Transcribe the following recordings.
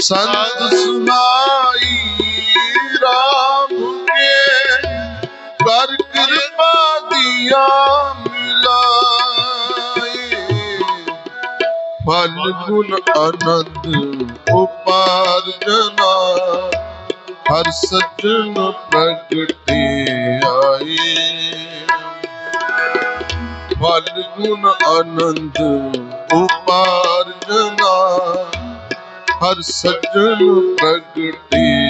ਸੰਤ ਸੁਨਾਈ ਰਾਮ ਕੇ ਕਰ ਕਿਰਪਾ ਦਿਆ ਮਿਲਾਏ। ਫਲ ਗੁਣ ਆਨੰਦ ਉਪਾਰਜਨਾ ਹਰ ਸੱਜਣ ਪ੍ਰਗਟੇ ਆਏ। ਫਲ ਗੁਣ ਆਨੰਦ ਉਪਾਰਜਨਾ ਹਰ ਸੱਜਣ ਪ੍ਰਗਟੇ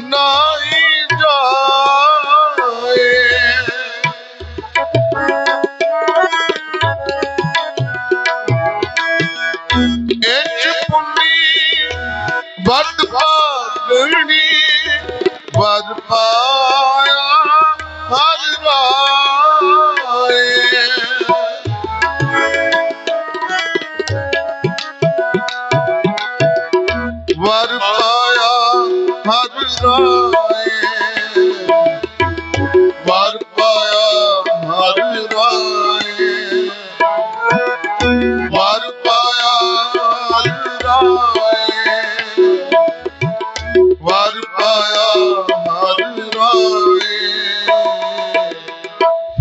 ਨਾਹੀ ਜਾਏ। ਇੰਜ ਪੁੰਨੀ ਵੱਡ ਭਾਗਣੀ ਵਰ ਪਾਇਆ ਹਰ ਰਾਏ। ਵਰ ਰਾਏ ਵਰ ਪਾਇਆ ਹਰ ਰਾਏ ਵਰ ਪਾਇਆ ਹਰ ਰਾਏ ਵਰ ਪਾਇਆ ਹਰ ਰਾਏ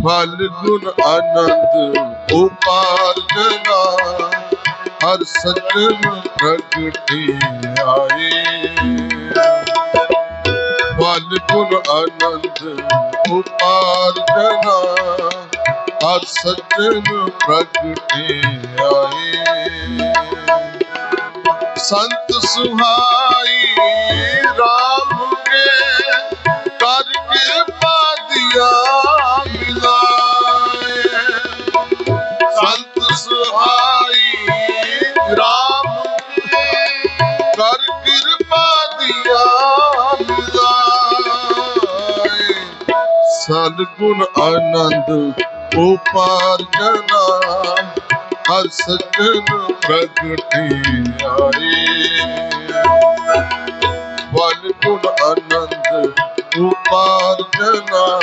ਫਲ ਗੁਣ ਆਨੰਦ ਉਪਾਰਜਨਾ ਹਰ ਸੱਜਣ ਪ੍ਰਗਟੇ ਆਏ ਫਲ ਗੁਣ ਆਨੰਦ ਉਪਾਰਜਨਾ ਹਰ ਸੱਜਣ ਪ੍ਰਗਟੇ ਆਏ। ਸੰਤ ਸੁਹਾਈ ਰਾਮ ਸਤਿਗੁਣ ਆਨੰਦ, ਉਪਾਰਜਨਾ ਹਰ ਸਜਣ ਪ੍ਰਗਟੇ ਆਏ। ਵਲ ਗੁਣ ਆਨੰਦ, ਉਪਾਰਜਨਾ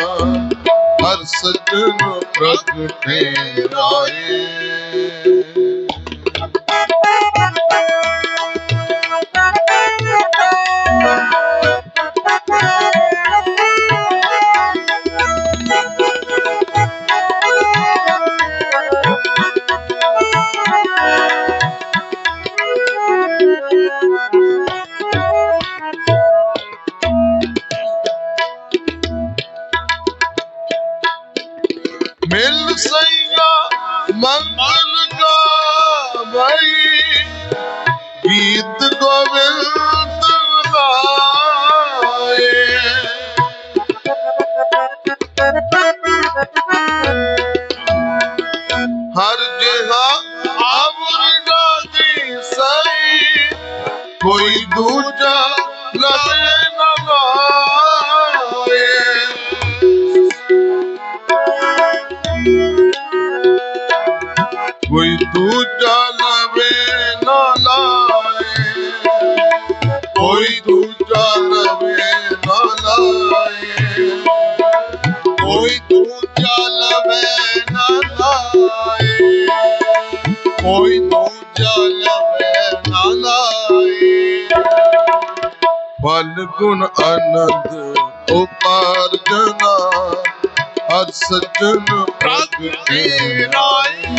ਹਰ ਸਜਣ ਪ੍ਰਗਟੇ ਆਏ। ਮਿਲ ਸਈਆ ਮੰਗਲ ਗਾਵਈ ਗੀਤ ਗੋਬਿੰਦ ਗਾਏ। ਹਰ ਜਿਹਾ ਅਮਰ ਗਾਦੀ ਸਈ। ਕੋਈ ਦੂਜਾ ਲਵੇ ਨਾ ਲਾਏ ਕੋਈ ਦੂਜਾ ਲਵੇ ਨਾ ਲਾਏ। ਕੋਈ ਦੂਜਾ ਲਵੇ ਨਾ ਲਾਏ। ਫਲ ਗੁਣ ਆਨੰਦ ਉਪਾਰਜਨਾ ਹਰ ਸੱਜਣ ਪ੍ਰਗਟੇ ਆਏ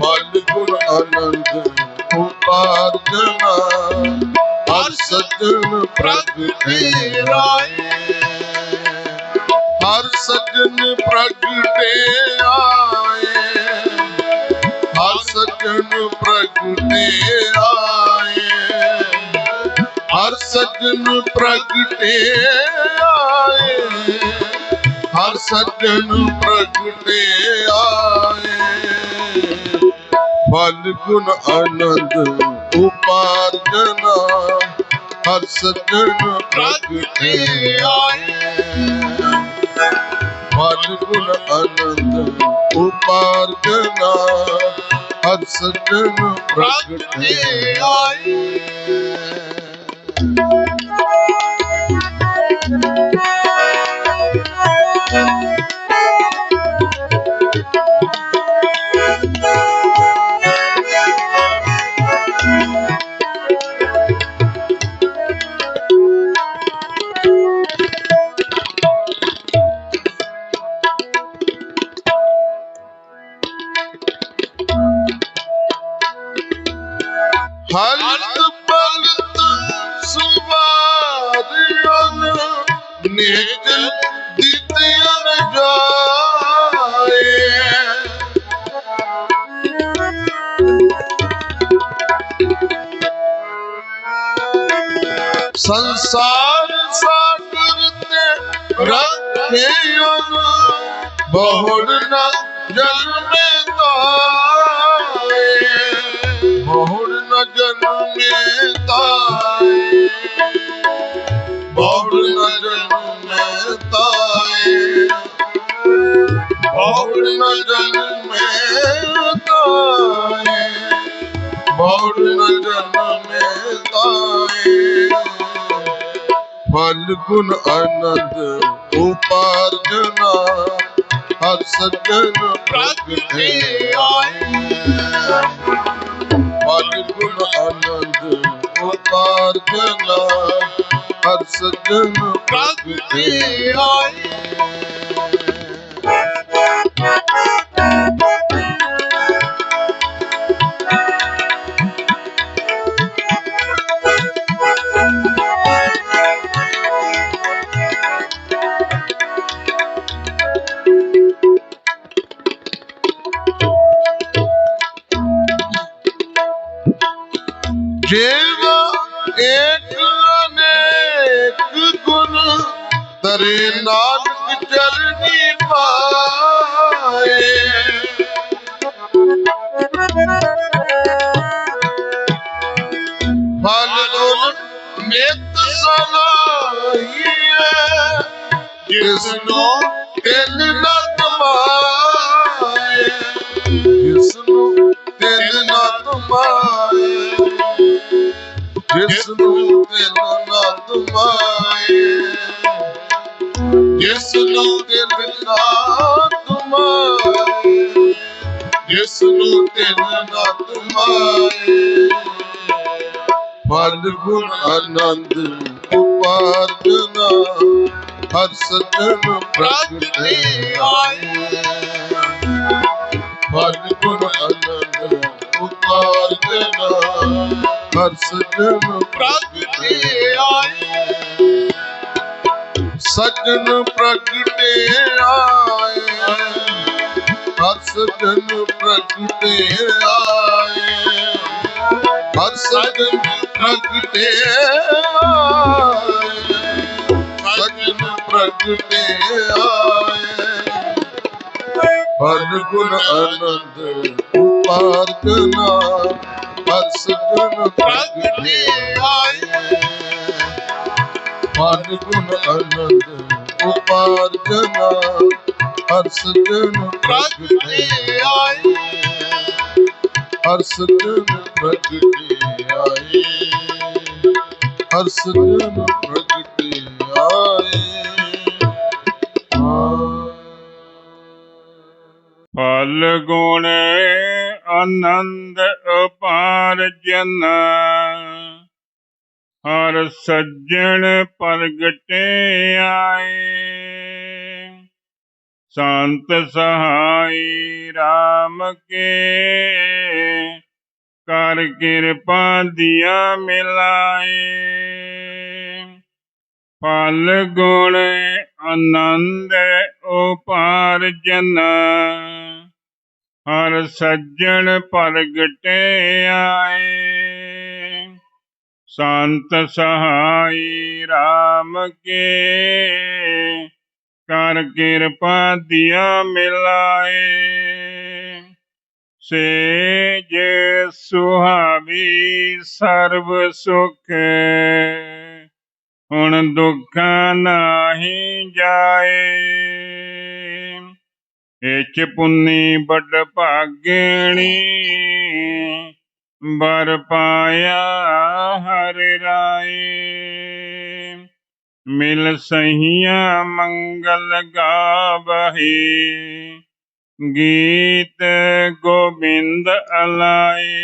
ਫਲ ਗੁਣ ਆਨੰਦ ਉਪਾਰਜਨਾ ਹਰ ਸੱਜਣ ਪ੍ਰਗਟੇ ਆਏ ਹਰ ਸੱਜਣ ਪ੍ਰਗਟੇ ਆਏ। ਹਰ ਸੱਜਣ ਪ੍ਰਗਟੇ ਆਏ। ਹਰ ਸੱਜਣ ਪ੍ਰਗਟੇ ਆਏ। ਹਰ ਸੱਜਣ ਪ੍ਰਗਟੇ ਆਏ। ਫਲ ਗੁਣ ਆਨੰਦ ਉਪਾਰਜਨਾ। ਹਰ ਸੱਜਣ ਪ੍ਰਗਟੇ ਆਏ। ਫਲ ਗੁਣ ਆਨੰਦ ਉਪਾਰਜਨਾ ਹਰ ਸੱਜਣ ਪ੍ਰਗਟੇ ਆਏ। ਸੰਸਾਰ ਸਾਗਰ ਤੇ ਰੱਖਿਆਨ ਬਹੁੜ ਨ ਜਨਮੇ ਤਾਏ ਬਹੁੜ ਨ ਜਨਮੇ ਤਾਏ ਬਹੁੜ ਨ ਜਨਮੇ ਤਾਏ ਬਹੁੜ ਨ ਜਨਮੇ ਤਾਏ ਬਹੁੜ ਨ ਜਨਮੇ ਤਾਏ। ਫਲ ਗੁਣ ਆਨੰਦ ਉਪਾਰਜਨਾ ਹਰ ਸੱਜਣ ਪ੍ਰਗਟੇ ਆਏ। ਫਲ ਗੁਣ ਆਨੰਦ ਉਪਾਰਜਨਾ ਹਰ ਸੱਜਣ ਪ੍ਰਗਟੇ ਆਏ। ਜੀਵ ਏਕ ਅਨੇਕ ਗੁਣ, ਤਰੇ ਨਾਨਕ ਚਰਨੀ ਪਾਏ। ਫਲ ਗੁਣ ਨਿਤ ਸਲਾਹੀਏ ਜਿਸ ਨੂੰ ਤਿਲ ਨਾ ਕਮਾਏ ਜਿਸ ਨੂੰ ਤਿਲ ਜਿਸ ਨੂੰ ਦਿਲ ਨਾ ਤੁਮਾਏ ਜਿਸ ਨੂੰ ਦਿਲ ਨਾ ਤੁਮਾਏ ਜਿਸ ਨੂੰ ਦਿਲ ਨਾ ਤੁਮਾਏ ਫਲ ਗੁਣ ਆਨੰਦ ਉਪਾਰਜਨਾ ਹਰ ਸੱਜਣ ਪ੍ਰਗਟੇ ਆਏ ਫਲ ਗੁਣ ਆਨੰਦ ਉਪਾਰਜਨਾ ਹਰ ਸੱਜਣ ਪ੍ਰਗਟੇ ਆਏ। ਸੱਜਣ ਪ੍ਰਗਟੇ ਆਏ ਹਰ ਸੱਜਣ ਪ੍ਰਗਟੇ ਆਏ ਹਰ ਸੱਜਣ ਪ੍ਰਗਟੇ ਆਏ ਸੱਜਣ ਪ੍ਰਗਟੇ ਆਏ ਹਰ ਗੁਣ ਆਨੰਦ ਉਪਾਰਜਨਾ ਹਰ ਸਗਨ ਪ੍ਰਗਟੇ ਆਏ। ਹਰ ਗੁਣ ਆਨੰਦ ਉਪਾਰਜਨਾ ਹਰ ਸਗਨ ਪ੍ਰਗਟੇ ਆਏ। ਹਰ ਸਗਨ ਪ੍ਰਗਟੇ ਆਏ। ਹਰ ਸਗਨ ਪ੍ਰਗਟੇ ਆਏ। ਫਲ ਗੁਣ ਆਨੰਦ ਅਪਾਰਜਨ। ਹਰ ਸੱਜਣ ਪ੍ਰਗਟੇ ਆਏ। ਸੰਤ ਸਹਾਈ RAM ਕੇ। ਕਰ ਕਿਰਪਾ ਦਿਆ ਮਿਲਾਏ। ਫਲ ਗੁਣ ਆਨੰਦ ਉਪਾਰਜਨ। ਹਰ ਸੱਜਣ ਪ੍ਰਗਟੇ ਆਏ। ਸੰਤ ਸਹਾਈ RAM ਕੇ। ਕਰ ਕਿਰਪਾ ਦਿਆ ਮਿਲਾਏ। ਸੇਜ ਸੁਹਾਵੀ ਸਰਬ ਸੁਖ। ਹੁਣ ਦੁੱਖਾਂ ਨਾਹੀ ਜਾਏ। ਇਚ ਪੁੰਨੀ ਬੜ ਭਾਗਣੀ ਬਰ ਪਾਇਆ ਹਰ ਰਾਏ। ਮਿਲ ਸਹੀਆਂ ਮੰਗਲ ਗਾਵਹੀ, ਗੀਤ ਗੋਬਿੰਦ ਅਲਾਏ।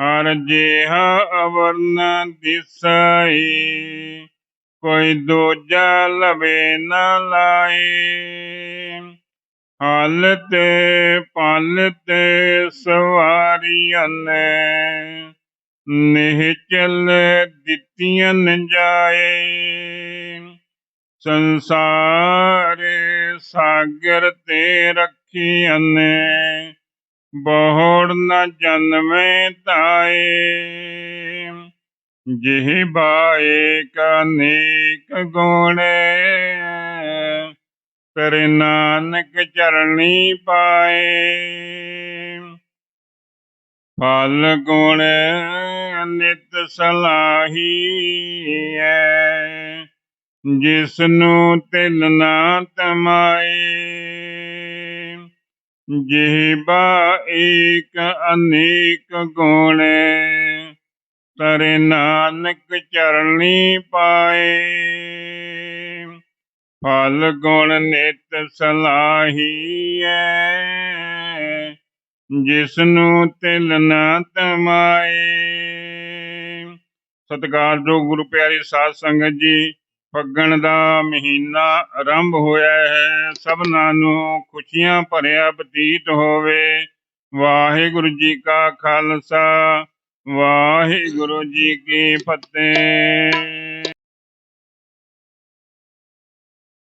ਹਰ ਜਿਹਾ ਅਵਰਨ ਦਿਸਾਈ ਕੋਈ ਦੂਜਾ ਲਵੇ ਨਾ ਲਾਏ। ਹਾਲਤ ਪਾਲਤ ਸਵਾਰੀਆਂ ਨੇ ਨਿਹਚਲ ਦਿੱਤੀਆਂ ਜਾਏ। ਸੰਸਾਰ ਸਾਗਰ ਤੇ ਰੱਖੀਆਂ ਨੇ, ਬਹੁੜ ਨਾ ਜਨਮੇ ਤਾਏ। ਜਿਹ ਬਾਏ ਕਾ ਗੁਣੇ, ਤੇਰੇ ਨਾਨਕ ਚਰਣੀ ਪਾਏ। ਫਲ ਗੁਣ ਨਿਤ ਸਲਾਹੀ ਹੈ ਜਿਸ ਨੂੰ ਤਿਲ ਨਾ ਤਮਾਏ। ਜਿਹਬਾ ਏਕ ਅਨੇਕ ਗੁਣ ਤਰੇ ਨਾਨਕ ਚਰਣੀ ਪਾਏ। ਫਲ ਗੁਣ ਨਿਤ ਸਲਾਹੀ ਹੈ ਜਿਸ ਨੂੰ ਤਿਲ ਨਾ ਤਮਾਏ। ਸਤਿਕਾਰਯੋਗ ਗੁਰੂ ਪਿਆਰੀ ਸਾਧ ਸੰਗਤ ਜੀ, ਫੱਗਣ ਦਾ ਮਹੀਨਾ ਆਰੰਭ ਹੋਇਆ ਹੈ। ਸਭਨਾਂ ਨੂੰ ਖੁਸ਼ੀਆਂ ਭਰਿਆ ਬਤੀਤ ਹੋਵੇ। ਵਾਹਿਗੁਰੂ ਜੀ ਕਾ ਖਾਲਸਾ ਵਾਹਿਗੁਰੂ ਜੀ ਕੀ ਫਤਿਹ।